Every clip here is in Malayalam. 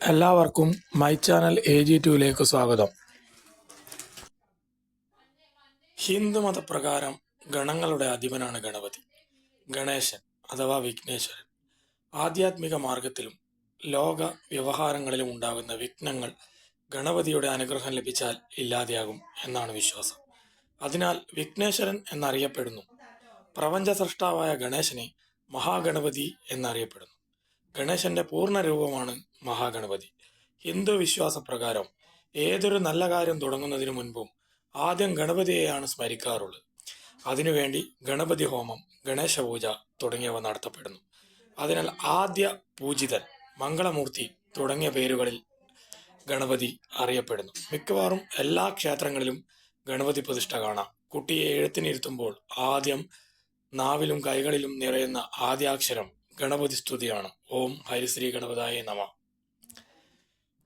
എല്ലാവർക്കും മൈ ചാനൽ എ ജി ടുവിലേക്ക് സ്വാഗതം. ഹിന്ദു മതപ്രകാരം ഗണങ്ങളുടെ അധിപനാണ് ഗണപതി. ഗണേശൻ അഥവാ വിഘ്നേശ്വരൻ. ആധ്യാത്മിക മാർഗത്തിലും ലോക വ്യവഹാരങ്ങളിലും ഉണ്ടാകുന്ന വിഘ്നങ്ങൾ ഗണപതിയുടെ അനുഗ്രഹം ലഭിച്ചാൽ ഇല്ലാതെയാകും എന്നാണ് വിശ്വാസം. അതിനാൽ വിഘ്നേശ്വരൻ എന്നറിയപ്പെടുന്നു. പ്രപഞ്ച സൃഷ്ടാവായ ഗണേശനെ മഹാഗണപതി എന്നറിയപ്പെടുന്നു. ഗണേശന്റെ പൂർണ രൂപമാണ് മഹാഗണപതി. ഹിന്ദു വിശ്വാസപ്രകാരം ഏതൊരു നല്ല കാര്യം തുടങ്ങുന്നതിനു മുൻപും ആദ്യം ഗണപതിയെയാണ് സ്മരിക്കാറുള്ളത്. അതിനുവേണ്ടി ഗണപതി ഹോമം ഗണേശ പൂജ തുടങ്ങിയവ നടത്തപ്പെടുന്നു. അതിനാൽ ആദ്യ പൂജിതൻ മംഗളമൂർത്തി തുടങ്ങിയ പേരുകളിൽ ഗണപതി അറിയപ്പെടുന്നു. മിക്കവാറും എല്ലാ ക്ഷേത്രങ്ങളിലും ഗണപതി പ്രതിഷ്ഠ കാണാം. കുട്ടിയെ എഴുത്തിനിരുത്തുമ്പോൾ ആദ്യം നാവിലും കൈകളിലും നിറയുന്ന ആദ്യാക്ഷരം ഗണപതി സ്തുതിയാണ്. ഓം ഹരിശ്രീ ഗണപതായ നമ.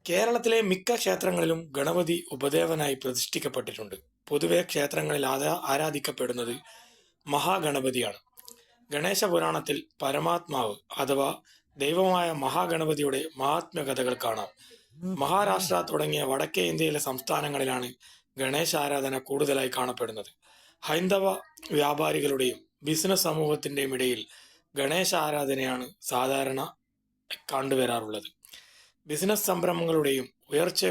കേരളത്തിലെ മിക്ക ക്ഷേത്രങ്ങളിലും ഗണപതി ഉപദേവനായി പ്രതിഷ്ഠിക്കപ്പെട്ടിട്ടുണ്ട്. പൊതുവെ ക്ഷേത്രങ്ങളിൽ ആരാ ആരാധിക്കപ്പെടുന്നത് മഹാഗണപതിയാണ്. ഗണേശ പുരാണത്തിൽ പരമാത്മാവ് അഥവാ ദൈവമായ മഹാഗണപതിയുടെ മഹാത്മ്യകഥകൾ കാണാം. മഹാരാഷ്ട്ര തുടങ്ങിയ വടക്കേ ഇന്ത്യയിലെ സംസ്ഥാനങ്ങളിലാണ് ഗണേശ ആരാധന കൂടുതലായി കാണപ്പെടുന്നത്. ഹൈന്ദവ വ്യാപാരികളുടെയും ബിസിനസ് സമൂഹത്തിന്റെയും ഇടയിൽ ഗണേശ ആരാധനയാണ് സാധാരണ കണ്ടുവരാറുള്ളത്. ബിസിനസ് സംരംഭങ്ങളുടെയും ഉയർച്ച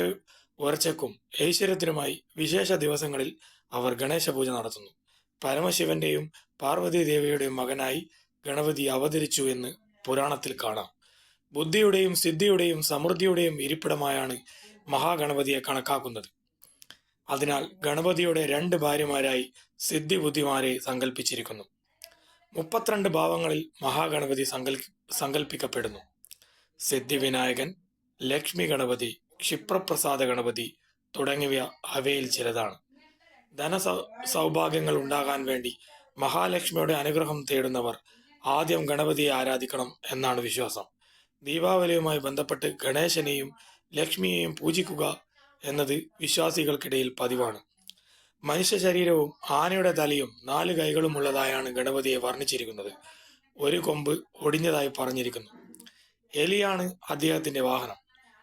ഉയർച്ചയ്ക്കും ഐശ്വര്യത്തിനുമായി വിശേഷ ദിവസങ്ങളിൽ അവർ ഗണേശ പൂജ നടത്തുന്നു. പരമശിവന്റെയും പാർവതി ദേവിയുടെയും മകനായി ഗണപതി അവതരിച്ചു എന്ന് പുരാണത്തിൽ കാണാം. ബുദ്ധിയുടെയും സിദ്ധിയുടെയും സമൃദ്ധിയുടെയും ഇരിപ്പിടമായാണ് മഹാഗണപതിയെ കണക്കാക്കുന്നത്. അതിനാൽ ഗണപതിയുടെ രണ്ട് ഭാര്യമാരായി സിദ്ധി ബുദ്ധിമാരെ സങ്കല്പിച്ചിരിക്കുന്നു മുപ്പത്തിരണ്ട് ഭാവങ്ങളിൽ മഹാഗണപതി സങ്കൽ സങ്കല്പിക്കപ്പെടുന്നു സിദ്ധിവിനായകൻ ലക്ഷ്മി ഗണപതി ക്ഷിപ്രപ്രസാദ ഗണപതി തുടങ്ങിയവ അവയിൽ ചിലതാണ്. ധന സൗഭാഗ്യങ്ങൾ ഉണ്ടാകാൻ വേണ്ടി മഹാലക്ഷ്മിയുടെ അനുഗ്രഹം തേടുന്നവർ ആദ്യം ഗണപതിയെ ആരാധിക്കണം എന്നാണ് വിശ്വാസം. ദീപാവലിയുമായി ബന്ധപ്പെട്ട് ഗണേശനെയും ലക്ഷ്മിയെയും പൂജിക്കുക എന്നത് വിശ്വാസികൾക്കിടയിൽ പതിവാണ്. മനുഷ്യ ശരീരവും ആനയുടെ തലയും നാല് കൈകളും ഉള്ളതായാണ് ഗണപതിയെ വർണിച്ചിരിക്കുന്നത്. ഒരു കൊമ്പ് ഒടിഞ്ഞതായി പറഞ്ഞിരിക്കുന്നു. എലിയാണ് അദ്ദേഹത്തിന്റെ വാഹനം.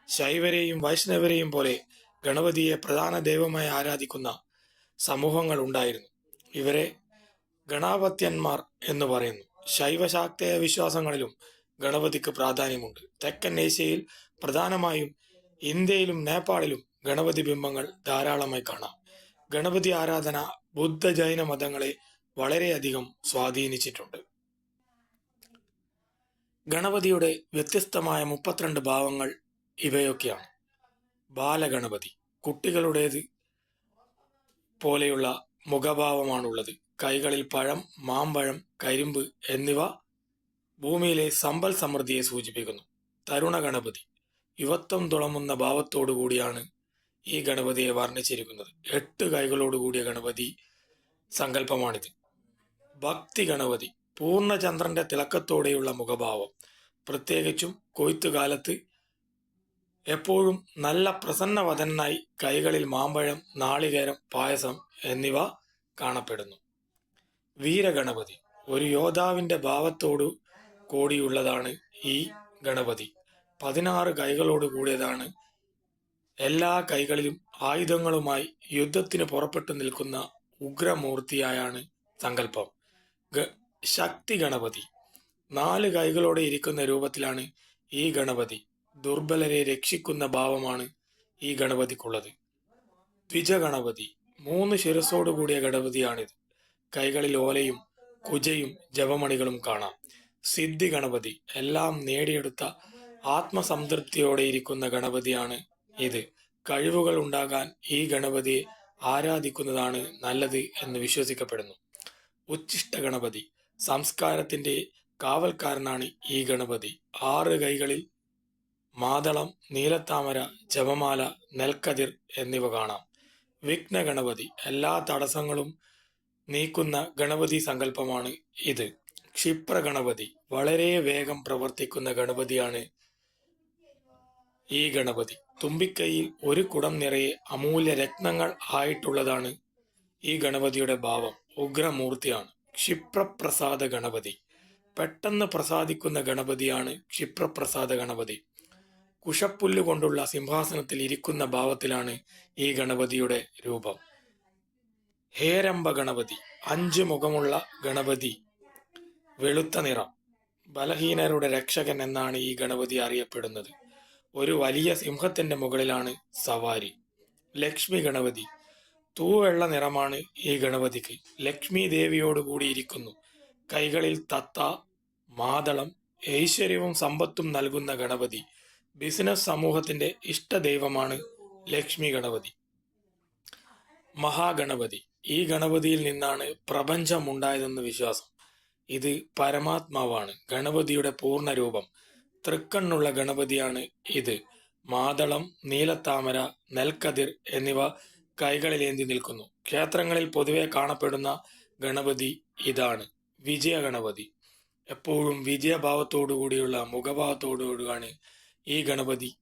ശൈവരെയും വൈഷ്ണവരെയും പോലെ ഗണപതിയെ പ്രധാന ദൈവമായി ആരാധിക്കുന്ന സമൂഹങ്ങൾ ഉണ്ടായിരുന്നു. ഇവരെ ഗണാപത്യന്മാർ എന്ന് പറയുന്നു. ശൈവശാക്തേയ വിശ്വാസങ്ങളിലും ഗണപതിക്ക് പ്രാധാന്യമുണ്ട്. തെക്കൻ ഏഷ്യയിൽ പ്രധാനമായും ഇന്ത്യയിലും നേപ്പാളിലും ഗണപതി ബിംബങ്ങൾ ധാരാളമായി കാണാം. ഗണപതി ആരാധന ബുദ്ധ ജൈന മതങ്ങളെ വളരെയധികം സ്വാധീനിച്ചിട്ടുണ്ട്. ഗണപതിയുടെ വ്യത്യസ്തമായ മുപ്പത്തിരണ്ട് ഭാവങ്ങൾ ഇവയൊക്കെയാണ്. ബാലഗണപതി കുട്ടികളുടേത് പോലെയുള്ള മുഖഭാവമാണുള്ളത്. കൈകളിൽ പഴം മാമ്പഴം കരിമ്പ് എന്നിവ ഭൂമിയിലെ സമ്പൽ സമൃദ്ധിയെ സൂചിപ്പിക്കുന്നു. തരുണ ഗണപതി യുവത്വം തുളമുന്ന ഭാവത്തോടു കൂടിയാണ് ഈ ഗണപതിയെ വർണിച്ചിരിക്കുന്നത്. എട്ട് കൈകളോടുകൂടിയ ഗണപതി സങ്കല്പമാണിത്. ഭക്തി ഗണപതി പൂർണചന്ദ്രന്റെ തിളക്കത്തോടെയുള്ള മുഖഭാവം. പ്രത്യേകിച്ചും കൊയ്ത്തുകാലത്ത് എപ്പോഴും നല്ല പ്രസന്നവതനായി കൈകളിൽ മാമ്പഴം നാളികേരം പായസം എന്നിവ കാണപ്പെടുന്നു. വീരഗണപതി ഒരു യോദ്ധാവിന്റെ ഭാവത്തോടു കൂടിയുള്ളതാണ് ഈ ഗണപതി. പതിനാറ് കൈകളോട് കൂടിയതാണ് എല്ലാ കൈകളിലും ആയുധങ്ങളുമായി യുദ്ധത്തിന് പുറപ്പെട്ടു നിൽക്കുന്ന ഉഗ്രമൂർത്തിയായാണ് സങ്കല്പം ശക്തി ഗണപതി. നാല് കൈകളോടെ ഇരിക്കുന്ന രൂപത്തിലാണ് ഈ ഗണപതി. ദുർബലരെ രക്ഷിക്കുന്ന ഭാവമാണ് ഈ ഗണപതിക്കുള്ളത്. ദ്വിജ ഗണപതി മൂന്ന് ശിരസോടു കൂടിയ ഗണപതിയാണിത്. കൈകളിൽ ഓലയും കുജയും ജപമണികളും കാണാം. സിദ്ധി ഗണപതി. എല്ലാം നേടിയെടുത്ത ആത്മസംതൃപ്തിയോടെ ഇരിക്കുന്ന ഗണപതിയാണ് ഇത് കഴിവുകൾ ഉണ്ടാകാൻ ഈ ഗണപതിയെ ആരാധിക്കുന്നതാണ് നല്ലത് എന്ന് വിശ്വസിക്കപ്പെടുന്നു. ഉച്ഛിഷ്ട ഗണപതി സംസ്കാരത്തിന്റെ കാവൽക്കാരനാണ് ഈ ഗണപതി. ആറ് കൈകളിൽ മാതളം നീലത്താമര ജപമാല നെൽക്കതിർ എന്നിവ കാണാം. വിഘ്ന ഗണപതി എല്ലാ തടസ്സങ്ങളും നീക്കുന്ന ഗണപതി സങ്കല്പമാണ് ഇത്. ക്ഷിപ്ര ഗണപതി വളരെ വേഗം പ്രവർത്തിക്കുന്ന ഗണപതിയാണ് ഈ ഗണപതി. തുമ്പിക്കൈയിൽ ഒരു കുടം നിറയെ അമൂല്യ രത്നങ്ങൾ ആയിട്ടുള്ളതാണ് ഈ ഗണപതിയുടെ ഭാവം. ഉഗ്രമൂർത്തിയാണ്. ക്ഷിപ്രപ്രസാദ ഗണപതി. പെട്ടെന്ന് പ്രസാദിക്കുന്ന ഗണപതിയാണ് ക്ഷിപ്രപ്രസാദ ഗണപതി. കുഷപ്പുല്ല് കൊണ്ടുള്ള സിംഹാസനത്തിൽ ഇരിക്കുന്ന ഭാവത്തിലാണ് ഈ ഗണപതിയുടെ രൂപം. ഹേരംബ ഗണപതി. അഞ്ച് മുഖമുള്ള ഗണപതി. വെളുത്ത നിറം. ബലഹീനരുടെ രക്ഷകൻ എന്നാണ് ഈ ഗണപതി അറിയപ്പെടുന്നത്. ഒരു വലിയ സിംഹത്തിന്റെ മുകളിലാണ് സവാരി. ലക്ഷ്മി ഗണപതി. തൂവെള്ള നിറമാണ് ഈ ഗണപതിക്ക്. ലക്ഷ്മി ദേവിയോട് കൂടിയിരിക്കുന്നു. കൈകളിൽ തത്ത മാതളം ഐശ്വര്യവും സമ്പത്തും നൽകുന്ന ഗണപതി. ബിസിനസ് സമൂഹത്തിന്റെ ഇഷ്ടദൈവമാണ് ലക്ഷ്മി ഗണപതി. മഹാഗണപതി. ഈ ഗണപതിയിൽ നിന്നാണ് പ്രപഞ്ചം ഉണ്ടായതെന്ന് വിശ്വാസം. ഇത് പരമാത്മാവാണ്. ഗണപതിയുടെ പൂർണ രൂപം. തൃക്കണ്ണുള്ള ഗണപതിയാണ് ഇത്. മാതളം നീലത്താമര നെൽക്കതിർ എന്നിവ കൈകളിലേന്തി നിൽക്കുന്നു. ക്ഷേത്രങ്ങളിൽ പൊതുവെ കാണപ്പെടുന്ന ഗണപതി ഇതാണ്. വിജയ ഗണപതി എപ്പോഴും വിജയഭാവത്തോടുകൂടിയുള്ള മുഖഭാവത്തോടുകൂടിയാണ് ഈ ഗണപതി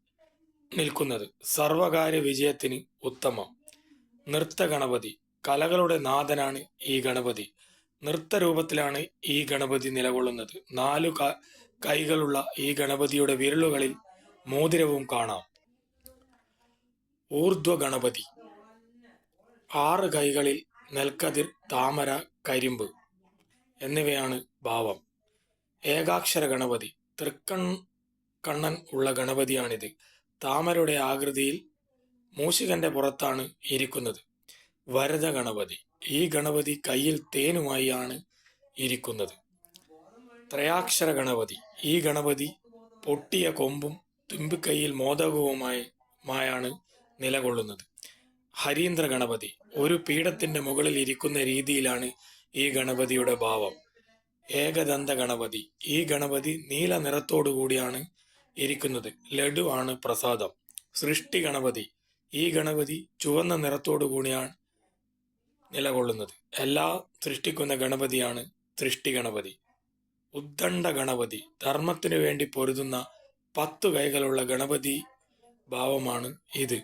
നിൽക്കുന്നത്. സർവകാര്യ വിജയത്തിന് ഉത്തമം. നൃത്ത ഗണപതി കലകളുടെ നാഥനാണ് ഈ ഗണപതി. നൃത്ത രൂപത്തിലാണ് ഈ ഗണപതി നിലകൊള്ളുന്നത്. നാലു കൈകളുള്ള ഈ ഗണപതിയുടെ വിരലുകളിൽ മോതിരവും കാണാം. ഊർധ്വ ഗണപതി ആറ് കൈകളിൽ നെൽക്കതിർ താമര കരിമ്പ് എന്നിവയാണ് ഭാവം. ഏകാക്ഷര ഗണപതി. തൃക്കൺ കണ്ണൻ ഉള്ള ഗണപതിയാണിത്. താമരയുടെ ആകൃതിയിൽ മൂഷികന്റെ പുറത്താണ് ഇരിക്കുന്നത്. വരദ ഗണപതി ഈ ഗണപതി കയ്യിൽ തേനുമായി ആണ് ഇരിക്കുന്നത്. ത്രയാക്ഷര ഗണപതി ഈ ഗണപതി പൊട്ടിയ കൊമ്പും തുമ്പിക്കൈയിൽ മോദകവുമായി മായാണ് നിലകൊള്ളുന്നത്. ഹരീന്ദ്ര ഗണപതി ഒരു പീഠത്തിന്റെ മുകളിൽ ഇരിക്കുന്ന രീതിയിലാണ് ഈ ഗണപതിയുടെ ഭാവം. ഏകദന്ത ഗണപതി ഈ ഗണപതി നീല നിറത്തോടു കൂടിയാണ് ഇരിക്കുന്നത്. ലഡു ആണ് പ്രസാദം. സൃഷ്ടി ഗണപതി ഈ ഗണപതി ചുവന്ന നിറത്തോടു കൂടിയാണ് നിലകൊള്ളുന്നത്. എല്ലാ സൃഷ്ടിക്കുന്ന ഗണപതിയാണ് സൃഷ്ടി ഗണപതി ഉദ്ദണ്ഡ ഗണപതി. ധർമ്മത്തിനു വേണ്ടി പൊരുതുന്ന പത്തു കൈകളുള്ള ഗണപതി ഭാവമാണ് ഇത്.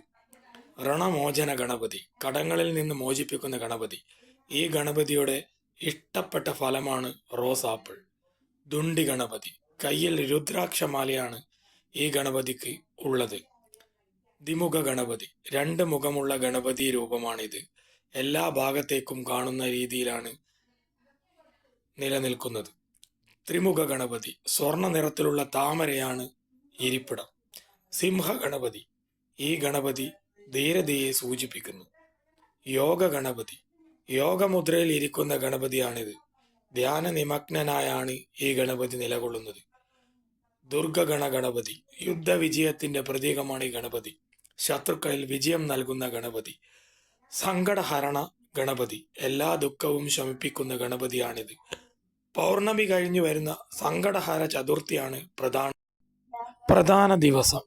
ഋണമോചന ഗണപതി. കടങ്ങളിൽ നിന്ന് മോചിപ്പിക്കുന്ന ഗണപതി. ഈ ഗണപതിയുടെ ഇഷ്ടപ്പെട്ട ഫലമാണ് റോസ് ആപ്പിൾ. ദുണ്ടി ഗണപതി. കയ്യിൽ രുദ്രാക്ഷമാലയാണ് ഈ ഗണപതിക്ക് ഉള്ളത്. ദ്വിമുഖ ഗണപതി. രണ്ട് മുഖമുള്ള ഗണപതി രൂപമാണിത്. എല്ലാ ഭാഗത്തേക്കും കാണുന്ന രീതിയിലാണ് നിലനിൽക്കുന്നത്. ത്രിമുഖ ഗണപതി സ്വർണ നിറത്തിലുള്ള താമരയാണ് ഇരിപ്പിടം. സിംഹ ഗണപതി ഈ ഗണപതി ധീരതയെ സൂചിപ്പിക്കുന്നു. യോഗ ഗണപതി യോഗമുദ്രയിൽ ഇരിക്കുന്ന ഗണപതിയാണിത്. ധ്യാന നിമഗ്നനായാണ് ഈ ഗണപതി നിലകൊള്ളുന്നത്. ദുർഗഗണ ഗണപതി യുദ്ധവിജയത്തിന്റെ പ്രതീകമാണ് ഈ ഗണപതി. ശത്രുക്കളിൽ വിജയം നൽകുന്ന ഗണപതി. സങ്കടഹരണ ഗണപതി. എല്ലാ ദുഃഖവും ശമിപ്പിക്കുന്ന ഗണപതിയാണിത്. പൗർണമി കഴിഞ്ഞു വരുന്ന സങ്കടഹാര ചതുർത്ഥിയാണ് പ്രധാന പ്രധാന ദിവസം.